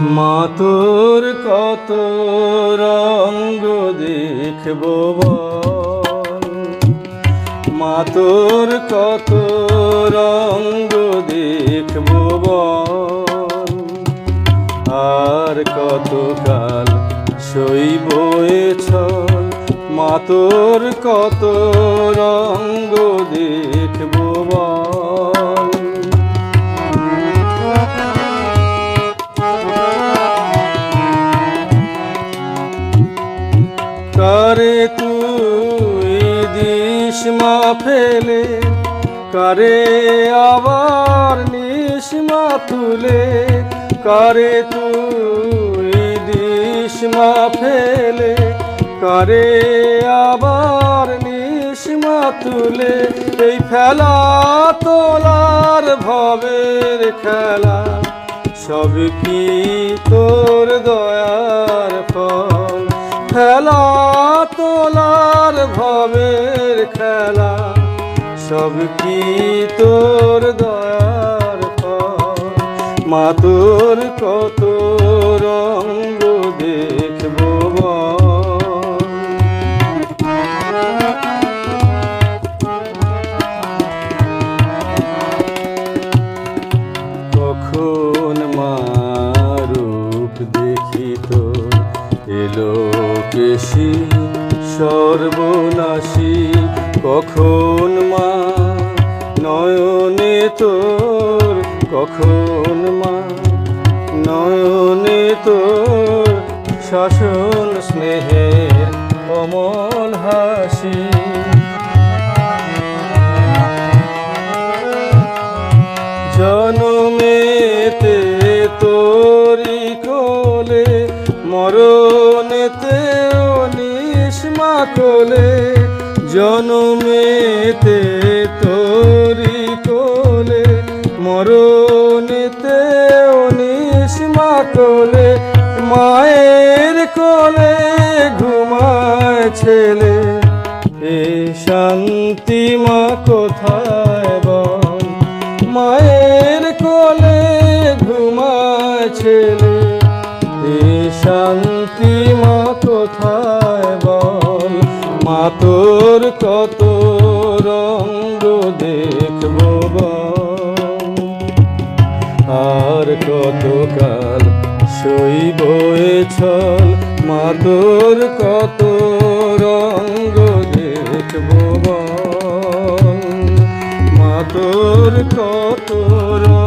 মা তোর কত রঙ্গ দেখব বল। মা তোর কত রঙ্গ দেখব আর কত কাল সইব এ ছল মা তোর কত রঙ্গ কারে তুই দিস মা ফেলে কারে আবার নিস মা তুলে কারে তুই দিস মা ফেলে কারে আবার নিস মা তুলে এই ফেলা তোলার ভবের খেলা, সব কি তোর দয়ার ফল? খেলা তোলার ভবের খেলা, সব কি তোর দয়ার মা তোর কত রঙ্গ দেখব। কখন মারূপ দেখি তো এলো কেশি সর্বনাশী, কখন মা? নয়নে তোর কখন মা? নয়নে তোর শাসন স্নেহের অমল হাসি। জনমেতে তোরি কোলে মরণেতে নিষ্মা কোলে জনমেতে তোরি কোলে, মরণেতে নিষ্মা কোলে মায়ের কোলে ঘুমায় ছেলে। এ শান্তি মা কোথায় বল? মায়ের কোলে ঘুমায় ছেলে। শান্তি তোর কত রঙ্গ দেখব আর কত কাল শৈব ছল মা কত রঙ্গ দেখব মাতোর কত রঙ্গ